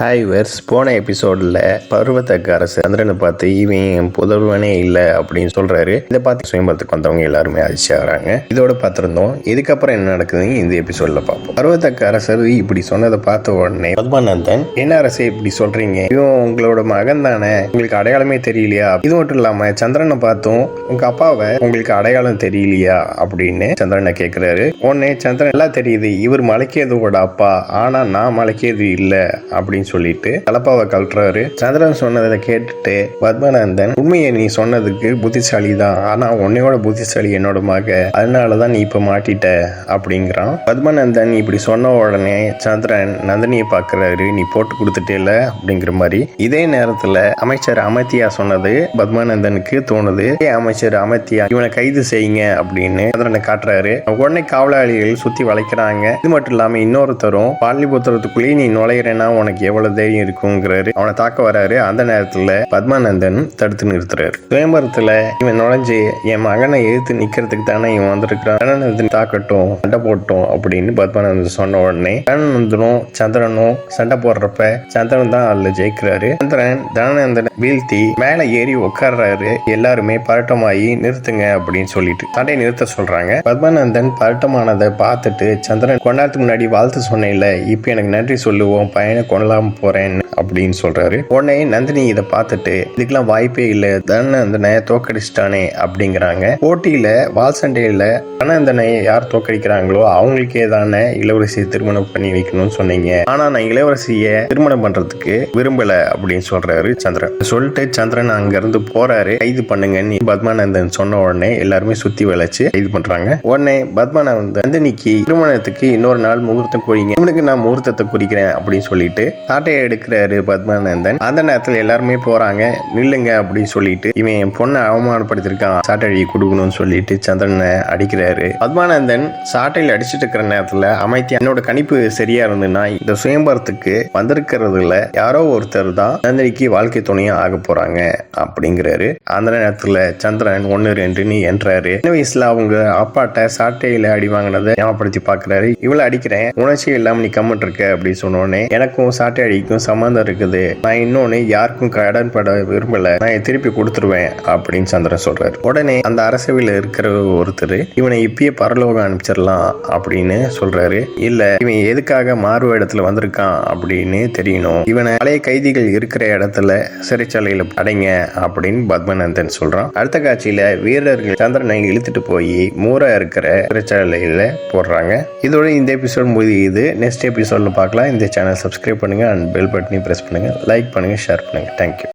Hi verse போன எபிசோடில் பருவத்தக்க அரசு சந்திரனை பார்த்து இவன் என் புதல்வனே இல்லை அப்படின்னு சொல்றாரு. இதை பார்த்து சுயம்பரத்துக்கு வந்தவங்க எல்லாருமே அதிர்ச்சி ஆகிறாங்க இதோட பார்த்துருந்தோம். இதுக்கப்புறம் என்ன நடக்குதுன்னு இந்த எபிசோடில் பார்ப்போம். பருவத்தக்க அரசர் இப்படி சொன்னதை பார்த்த உடனே பத்மானந்தன் என்ன அரசே இப்படி சொல்றீங்க? இவன் உங்களோட மகன் தானே? உங்களுக்கு அடையாளமே தெரியலையா? இது மட்டும் இல்லாம சந்திரனை பார்த்தும் உங்க அப்பாவை உங்களுக்கு அடையாளம் தெரியலையா? அப்படின்னு சந்திரனை கேட்குறாரு உடனே சந்திரன் எல்லாம் தெரியுது. இவர் மலைக்கேதுவோட அப்பா. ஆனா நான் மலைக்கேது இல்லை அப்படின்னு சொல்லிட்டு தலப்பாவை கழட்டுறாரு. சந்திரன் சொன்னதை கேட்டுட்டு பத்மநந்தன் உண்மையை நீ சொன்னதுக்கு புத்திசாலி தான் ஆனா உன்னையோட புத்திசாலி என்னோட மக. அதனாலதான் நீ இப்ப மாட்டிட்ட அப்படிங்கிறான். பத்மநந்தன் இப்படி சொன்ன உடனே சந்திரன் நந்தினியை பாக்குறாரு நீ போட்டு கொடுத்துட்டேல அப்படிங்கிற மாதிரி. இதே நேரத்துல அமைச்சர் அமத்தியா சொன்னது பத்மானந்தனுக்கு தோணுது. அமைச்சர் அமத்தியா இவனை கைது செய்யுங்க அப்படின்னு சந்திரனை காட்டுறாரு. உடனே காவலாளிகள் சுத்தி வளைக்கிறாங்க. இது மட்டும் இல்லாம இன்னொருத்தரும் பாலிபுத்திரத்துக்குள்ளேயே நீ நுழையிறேன்னா உனக்கு எவ்வளவு தைரியம் இருக்குங்கிறாரு. அவனை தாக்க வராரு. அந்த நேரத்துல பத்மானந்தன் தடுத்து நிறுத்துறாரு. சுயம்பரத்துல இவன் நுழைஞ்சு என் மகனை எதிர்த்து நிக்கிறதுக்கு தானே இவன் வந்திருக்கிறான். தனநந்தன் தாக்கட்டும் சண்டை போட்டோம் அப்படின்னு பத்மானந்தன் சொன்ன உடனே தனநந்தனும் சந்திரனும் சண்டை போடுறப்ப சந்திரன் தான் அதுல ஜெயிக்கிறாரு. சந்திரன் தனநந்தனை வீழ்த்தி மேல ஏறி உட்கார்றாரு. எல்லாருமே பரட்டமாயி நிறுத்துங்க அப்படின்னு சொல்லிட்டு சண்டையை நிறுத்த சொல்றாங்க. பத்மானந்தன் பரட்டமானதை பார்த்துட்டு சந்திரன் கொண்டாடத்துக்கு முன்னாடி வாழ்த்து சொன்னேன்ல இப்போ எனக்கு நன்றி சொல்லுவோம் பையனை கொள்ளலாம் போறேன் அப்படின்னு சொல்றாரு. உடனே நந்தினி இதை பார்த்துட்டு இதுக்கெல்லாம் வாய்ப்பே இல்லை. தனநந்தனை தோக்கடிச்சிட்டானே அப்படிங்கிறாங்க. போட்டியில வால் சண்டையில தனநந்தனை யார் தோக்கடிக்கிறாங்களோ அவங்களுக்கே தானே இளவரசியை திருமணம் பண்ணி வைக்கணும்னு சொன்னீங்க. ஆனா நான் இளவரசியை திருமணம் பண்றதுக்கு விரும்பல அப்படின்னு சொல்றாரு சந்திரன். சொல்லிட்டு சந்திரன் அங்க இருந்து போறாரு. கைது பண்ணுங்கன்னு பத்மானந்தன் சொன்ன உடனே எல்லாருமே சுத்தி வளைச்சு கைது பண்றாங்க. உடனே பத்மானந்தன் நந்தினிக்கு திருமணத்துக்கு இன்னொரு நாள் முகூர்த்தம் குறிங்க இவனுக்கு நான் முகூர்த்தத்தை குறிக்கிறேன் அப்படின்னு சொல்லிட்டு சாட்டையை எடுக்கிறாரு பத்மானந்தன் அந்த நேரத்தில் எல்லாருமே போறாங்க. நில்லுங்க அப்படின்னு சொல்லிட்டு இவன் என் பொண்ணை அவமானப்படுத்திருக்கான் சாட்டை அடி கொடுக்கணும்னு சொல்லிட்டு சந்திரனை அடிக்கிறாரு. பத்மானந்தன் சாட்டையில் அடிச்சிட்டு இருக்கிற நேரத்தில் அமைத்தி என்னோட கணிப்பு சரியா இருந்ததுன்னா இந்த சுயம்பரத்துக்கு வந்திருக்கிறதுல யாரோ ஒருத்தர் தான் நந்தினிக்கு வாழ்க்கை துணையா ஆக போறாங்க அப்படிங்கிறாரு. அந்த நேரத்துல சந்திரன் ஒன்னு ரெண்டுன்னு என்றாரு. சின்ன வயசுல அவங்க அப்பாட்ட சாட்டையில அடி வாங்கினதை ஞாபகப்படுத்தி பாக்குறாரு இவளை அடிக்கிறேன். உணர்ச்சி இல்லாம நீ கம்மிட்டு இருக்க அப்படின்னு சொன்னோடனே எனக்கும் சாட்டை அடிக்கும் சம்மந்தம் இருக்குது. நான் இன்னொன்னு யாருக்கும் கடன் பட விரும்பல. நான் திருப்பி கொடுத்துருவேன் அப்படின்னு சந்திரன் சொல்றாரு. உடனே அந்த அரசவையில் இருக்கிற ஒருத்தர் இவனை இப்பயே பரலோகம் அனுப்பிச்சிடலாம் அப்படின்னு சொல்றாரு. இல்ல இவன் எதுக்காக மாறு இடத்துல வந்திருக்கான்? அப்படின்னு தெரியணும். இவனை பழைய கைதிகள் இருக்கிற இடத்துல சிறைச்சாலையில அடைங்க அப்படின்னு பத்மநந்தன் சொல்றான். அடுத்த காட்சியில வீரர்கள் சந்திரனை இழுத்துட்டு போய் மூரா இருக்கிற சிறைச்சாலையில போடுறாங்க. இதோட இந்த எபிசோட் முடியுது. நெக்ஸ்ட் எபிசோட்ல பார்க்கலாம். இந்த சேனல் சப்ஸ்கிரைப் பண்ணுங்க. அண்ட் பெல் பட்டனையும் ப்ரெஸ் பண்ணுங்க. லைக் பண்ணுங்கள் ஷேர் பண்ணுங்கள் தேங்க்யூ